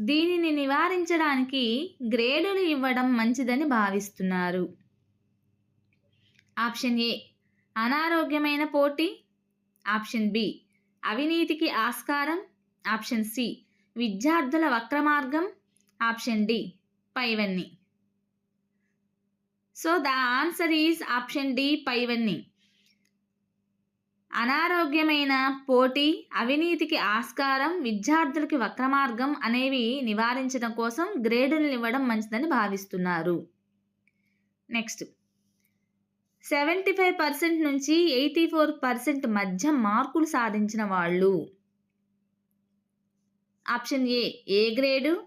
దీనిని నివారించడానికి గ్రేడులు ఇవ్వడం మంచిదని భావిస్తున్నారు. ఆప్షన్ ఏ అనారోగ్యమైన పోటీ. ఆప్షన్ బి అవినీతికి ఆస్కారం. ఆప్షన్ సి విద్యార్థుల వక్రమార్గం. ఆప్షన్ డి పైవన్నీ. So the answer is option D పైవన్నీ. అనారోగ్యమైన పోటీ అవినీతికి ఆస్కారం విద్యార్థులకి వక్రమార్గం అనేవి నివారించడం కోసం గ్రేడులను ఇవ్వడం మంచిదని భావిస్తున్నారు. నెక్స్ట్. సెవెంటీ ఫైవ్ పర్సెంట్ నుంచి ఎయిటీ ఫోర్ పర్సెంట్ మధ్య మార్కులు సాధించిన వాళ్ళు. Option A A grade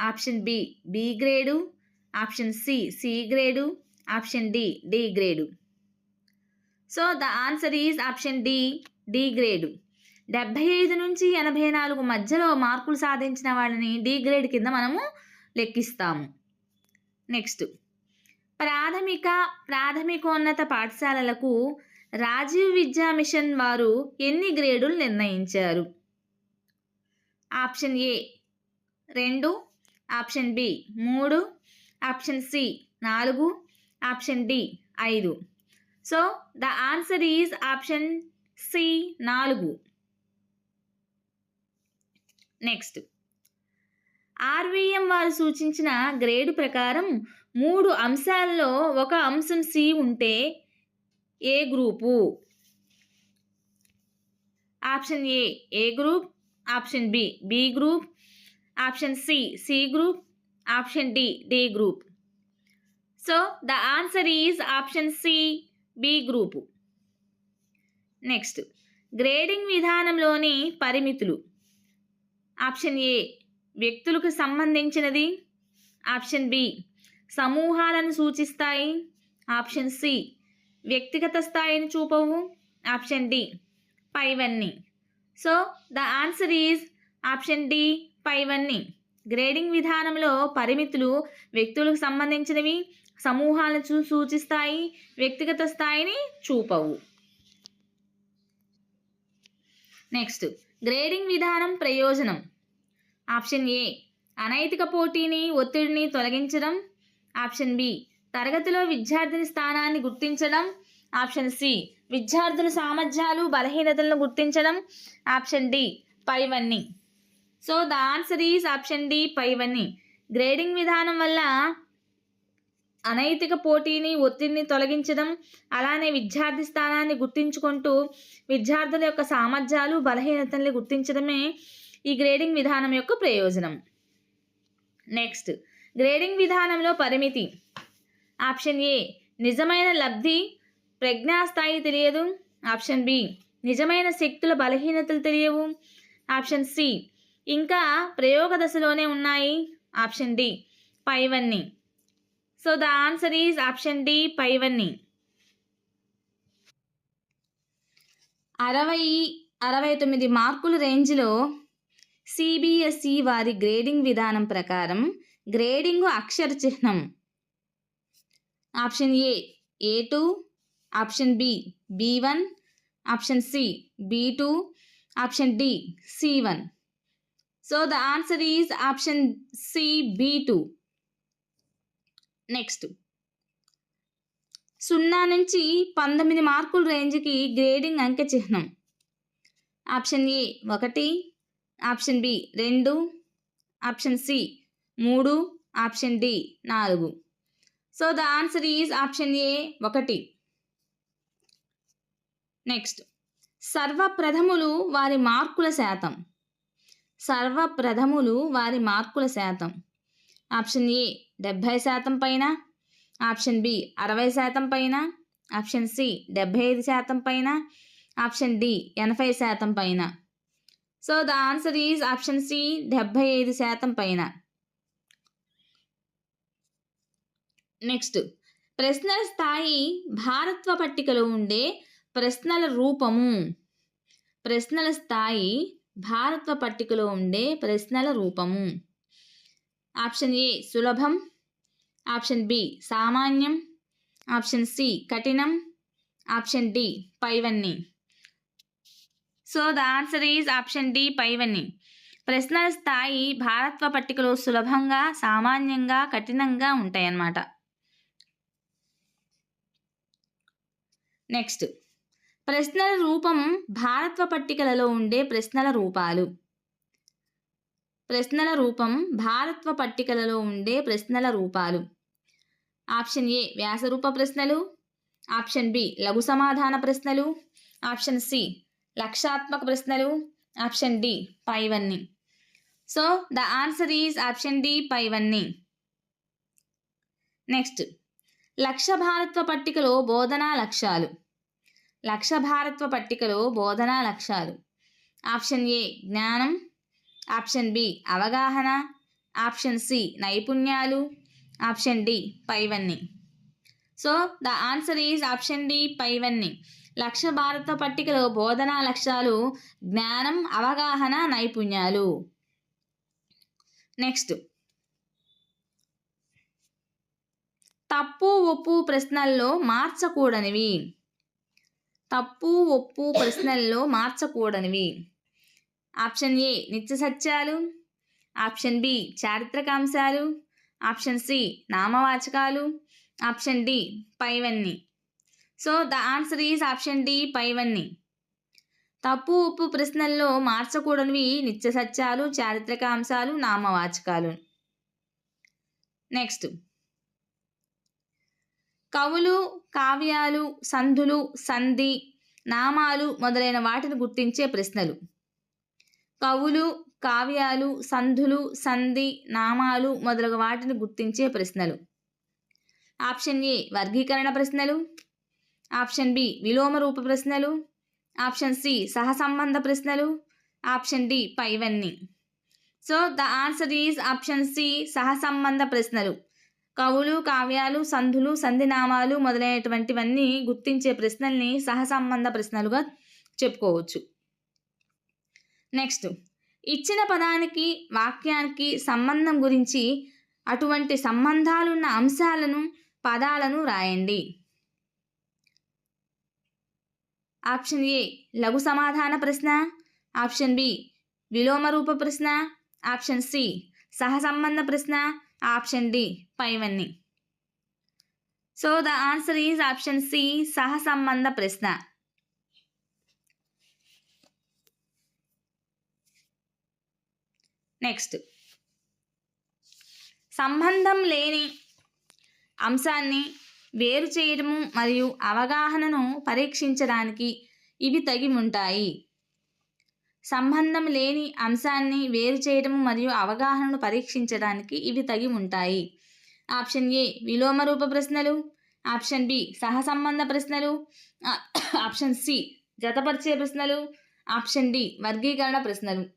option B B grade option C C grade option D D grade. So the answer is option D D grade డెబ్భై ఐదు నుంచి ఎనభై నాలుగు మధ్యలో మార్కులు సాధించిన వాళ్ళని డి గ్రేడ్ కింద మనము లెక్కిస్తాము. నెక్స్ట్ ప్రాథమిక ప్రాథమికోన్నత పాఠశాలలకు రాజీవ్ విద్యా మిషన్ వారు ఎన్ని గ్రేడులు నిర్ణయించారు? ఆప్షన్ ఏ రెండు. ఆప్షన్ బి మూడు. ఆప్షన్ సి నాలుగు. ఆప్షన్ డి ఐదు. So the answer is option C నాలుగు. నెక్స్ట్ ఆర్వీఎం వారు సూచించిన గ్రేడు ప్రకారం మూడు అంశాల్లో ఒక అంశం సి ఉంటే A group. Option A A group option B B group option C C group option D D group so the answer is option C B group. Next. Grading విధానంలోని పరిమితులు. Option A వ్యక్తులకు సంబంధించినది. Option B సమూహాలను సూచిస్తాయి. Option C వ్యక్తిగత స్థాయిని చూపవు. Option D పైవన్నీ. So the answer is option D పైవన్నీ. గ్రేడింగ్ విధానంలో పరిమితులు వ్యక్తులకు సంబంధించినవి. సమూహాలను చూ సూచిస్తాయి వ్యక్తిగత స్థాయిని చూపవు. నెక్స్ట్ గ్రేడింగ్ విధానం ప్రయోజనం. ఆప్షన్ ఏ అనైతిక పోటీని ఒత్తిడిని తొలగించడం. ఆప్షన్ బి తరగతిలో విద్యార్థిని స్థానాన్ని గుర్తించడం. ఆప్షన్ సి విద్యార్థుల సామర్థ్యాలు బలహీనతలను గుర్తించడం. ఆప్షన్ డి పైవన్నీ. So the answer is option D పైవన్నీ. గ్రేడింగ్ విధానం వల్ల అనైతిక పోటీని ఒత్తిడిని తొలగించడం అలానే విద్యార్థి స్థానాన్ని గుర్తించుకుంటూ విద్యార్థుల యొక్క సామర్థ్యాలు బలహీనతల్ని గుర్తించడమే ఈ గ్రేడింగ్ విధానం యొక్క ప్రయోజనం. నెక్స్ట్ గ్రేడింగ్ విధానంలో పరిమితి. ఆప్షన్ ఏ నిజమైన లబ్ధి ప్రజ్ఞాస్థాయి తెలియదు. ఆప్షన్ బి నిజమైన శక్తుల బలహీనతలు తెలియవు. ఆప్షన్ సి ఇంకా ప్రయోగ దశలోనే ఉన్నాయి. ఆప్షన్ డి పైవన్నీ. So the answer is option D పైవన్నీ అరవై అరవై తొమ్మిది మార్కుల రేంజ్లో సిబిఎస్ఈ వారి గ్రేడింగ్ విధానం ప్రకారం గ్రేడింగ్ అక్షర చిహ్నం. Option A A two option B B one option C B two option D C one so the answer is option C B two next. సున్నా నుంచి పంతొమ్మిది మార్కుల రేంజ్కి గ్రేడింగ్ అంకె చిహ్నం ఆప్షన్ ఏ ఒకటి ఆప్షన్ బి రెండు ఆప్షన్ సి మూడు ఆప్షన్ డి నాలుగు. So the answer is option A ఒకటి. నెక్స్ట్. సర్వప్రథములు వారి మార్కుల శాతం. సర్వప్రథములు వారి మార్కుల శాతం. ఆప్షన్ ఏ డెబ్భై శాతం పైన ఆప్షన్ బి అరవై శాతం పైన ఆప్షన్ సి డెబ్భై ఐదు శాతం పైన ఆప్షన్ డి ఎనభై శాతం పైన. So the answer is option C డెబ్భై ఐదు శాతం పైన. నెక్స్ట్ ప్రశ్నల స్థాయి భారత్వ పట్టికలో ఉండే ప్రశ్నల రూపము. ప్రశ్నల స్థాయి భారత్వ పట్టికలో ఉండే ప్రశ్నల రూపము. ఆప్షన్ ఏ సులభం ఆప్షన్ బి సామాన్యం ఆప్షన్ సి కఠినం ఆప్షన్ డి పైవన్నీ. So the answer is option D పైవన్నీ. ప్రశ్నల స్థాయి భారత్వ పట్టికలో సులభంగా సామాన్యంగా కఠినంగా ఉంటాయన్నమాట. నెక్స్ట్. ప్రశ్నల రూపం భారత్వ పట్టికలలో ఉండే ప్రశ్నల రూపాలు. ప్రశ్నల రూపం భారత్వ పట్టికలలో ఉండే ప్రశ్నల రూపాలు. ఆప్షన్ ఏ వ్యాసరూప ప్రశ్నలు. ఆప్షన్ బి లఘు సమాధాన ప్రశ్నలు. ఆప్షన్ సి లక్షాత్మక ప్రశ్నలు. ఆప్షన్ డి పైవన్నీ. So the answer is option D పైవన్నీ. నెక్స్ట్ లక్ష భారత్వ పట్టికలో బోధనా లక్ష్యాలు. లక్ష భారత్వ పట్టికలో బోధనా లక్ష్యాలు. ఆప్షన్ ఏ జ్ఞానం. ఆప్షన్ బి అవగాహన. ఆప్షన్ సి నైపుణ్యాలు. ఆప్షన్ డి పైవన్నీ. So the answer is option D పైవన్నీ. లక్ష భారత పట్టికలో బోధనా లక్ష్యాలు జ్ఞానం అవగాహన నైపుణ్యాలు. నెక్స్ట్. తప్పు ఒప్పు ప్రశ్నల్లో మార్చకూడనివి. తప్పు ఒప్పు ప్రశ్నల్లో మార్చకూడనివి. ఆప్షన్ ఏ నిత్య సత్యాలు ఆప్షన్ బి చారిత్రక అంశాలు ఆప్షన్ సి నామవాచకాలు ఆప్షన్ డి పైవన్నీ. So the answer is option D పైవన్నీ. తప్పు ఉప్పు ప్రశ్నల్లో మార్చకూడనివి నిత్య సత్యాలు చారిత్రక అంశాలు నామవాచకాలు. నెక్స్ట్. కవులు కావ్యాలు సంధులు సంధి నామాలు మొదలైన వాటిని గుర్తించే ప్రశ్నలు. కవులు కావ్యాలు సంధులు సంధి నామాలు మొదలగు వాటిని గుర్తించే ప్రశ్నలు. ఆప్షన్ ఏ వర్గీకరణ ప్రశ్నలు. ఆప్షన్ బి విలోమ రూప ప్రశ్నలు. ఆప్షన్ సి సహసంబంధ ప్రశ్నలు. ఆప్షన్ డి పైవన్నీ. So the answer is option C సహసంబంధ ప్రశ్నలు. కవులు కావ్యాలు సంధులు సంధినామాలు మొదలైనటువంటివన్నీ గుర్తించే ప్రశ్నల్ని సహసంబంధ ప్రశ్నలుగా చెప్పుకోవచ్చు. నెక్స్ట్ ఇచ్చిన పదానికి వాక్యానికి సంబంధం గురించి అటువంటి సంబంధాలున్న అంశాలను పదాలను రాయండి. ఆప్షన్ ఏ లఘు సమాధాన ప్రశ్న. ఆప్షన్ బి విలోమ రూప ప్రశ్న. ఆప్షన్ సి సహసంబంధ ప్రశ్న. ఆప్షన్ డి పైవన్నీ. So the answer is option C సహసంబంధ ప్రశ్న. నెక్స్ట్ సంబంధం లేని అంశాన్ని వేరు చేయడము మరియు అవగాహనను పరీక్షించడానికి ఇవి తగి ఉంటాయి. సంబంధం లేని అంశాన్ని వేరు చేయడము మరియు అవగాహనను పరీక్షించడానికి ఇవి తగి ఉంటాయి. ఆప్షన్ ఏ విలోమ రూప ప్రశ్నలు. ఆప్షన్ బి సహసంబంధ ప్రశ్నలు. ఆప్షన్ సి జతపరిచే ప్రశ్నలు. ఆప్షన్ డి వర్గీకరణ ప్రశ్నలు.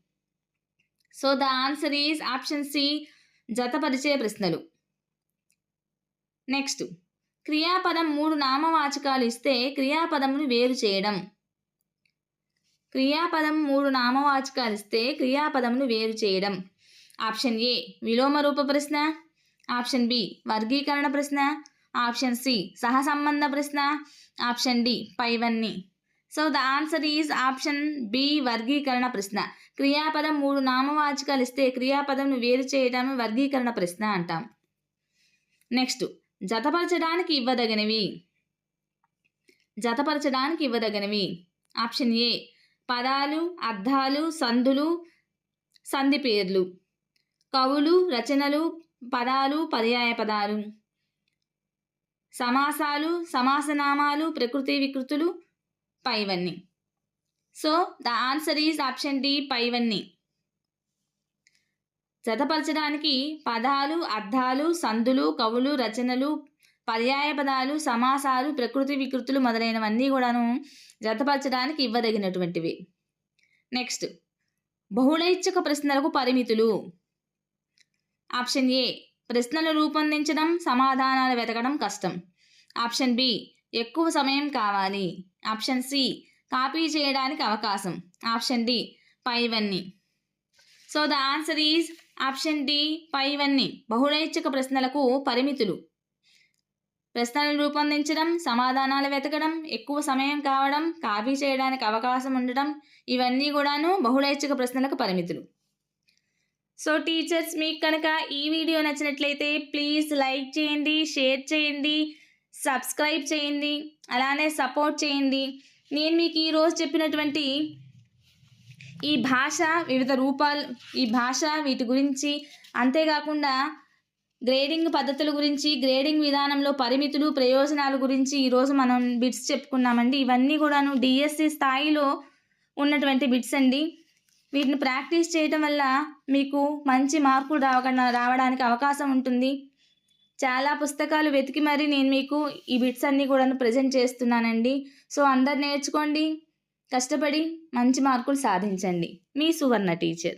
So the answer is option C జతపరిచే ప్రశ్నలు. నెక్స్ట్ క్రియాపదం మూడు నామవాచకాలు ఇస్తే క్రియాపదమును వేరు చేయడం. క్రియాపదం మూడు నామవాచకాలు ఇస్తే క్రియాపదమును వేరు చేయడం. ఆప్షన్ ఏ విలోమ రూప ప్రశ్న. ఆప్షన్ బి వర్గీకరణ ప్రశ్న. ఆప్షన్ సి సహసంబంధ ప్రశ్న. ఆప్షన్ డి పైవన్నీ. So the answer is option B వర్గీకరణ ప్రశ్న. క్రియాపదం మూడు నామవాచకాలు ఇస్తే క్రియాపదంను వేరు చేయడం వర్గీకరణ ప్రశ్న అంటాం. నెక్స్ట్ జతపరచడానికి ఇవ్వదగినవి. జతపరచడానికి ఇవ్వదగినవి. ఆప్షన్ ఏ పదాలు అర్థాలు సందులు సంధి పేర్లు. కవులు రచనలు పదాలు పర్యాయ పదాలు. సమాసాలు సమాసనామాలు ప్రకృతి వికృతులు పైవన్నీ. So the answer is option D పైవన్నీ. జతపరచడానికి పదాలు అర్థాలు సందులు కవులు రచనలు పర్యాయ పదాలు సమాసాలు ప్రకృతి వికృతులు మొదలైనవన్నీ కూడాను జతపరచడానికి ఇవ్వదగినటువంటివి. నెక్స్ట్ బహుళైచ్ఛిక ప్రశ్నలకు పరిమితులు. ఆప్షన్ ఏ ప్రశ్నలు రూపొందించడం సమాధానాలు వెతకడం కష్టం. ఆప్షన్ బి ఎక్కువ సమయం కావాలి. ఆప్షన్ సి కాపీ చేయడానికి అవకాశం. ఆప్షన్ డి పైవన్నీ. So the answer is option D పైవన్నీ. బహుళైచ్ఛిక ప్రశ్నలకు పరిమితులు. ప్రశ్నలు రూపొందించడం సమాధానాలు వెతకడం ఎక్కువ సమయం కావడం కాపీ చేయడానికి అవకాశం ఉండడం ఇవన్నీ కూడాను బహుళైచ్ఛిక ప్రశ్నలకు పరిమితులు. సో టీచర్స్ మీకు కనుక ఈ వీడియో నచ్చినట్లయితే ప్లీజ్ లైక్ చేయండి షేర్ చేయండి. సబ్స్క్రైబ్ చేయండి అలానే సపోర్ట్ చేయండి. నేను మీకు ఈరోజు చెప్పినటువంటి ఈ భాష వివిధ రూపాలు ఈ భాష వీటి గురించి అంతేకాకుండా గ్రేడింగ్ పద్ధతుల గురించి గ్రేడింగ్ విధానంలో పరిమితులు ప్రయోజనాల గురించి ఈరోజు మనం బిట్స్ చెప్పుకున్నామండి. ఇవన్నీ కూడాను డిఎస్సి స్థాయిలో ఉన్నటువంటి బిట్స్ అండి. వీటిని ప్రాక్టీస్ చేయటం వల్ల మీకు మంచి మార్కులు రావకుండా రావడానికి అవకాశం ఉంటుంది. చాలా పుస్తకాలు వెతికి మరి నేను మీకు ఈ బిట్స్ అన్నీ కూడా ప్రజెంట్ చేస్తున్నానండి. సో అందరు నేర్చుకోండి కష్టపడి మంచి మార్కులు సాధించండి. మీ సువర్ణ టీచర్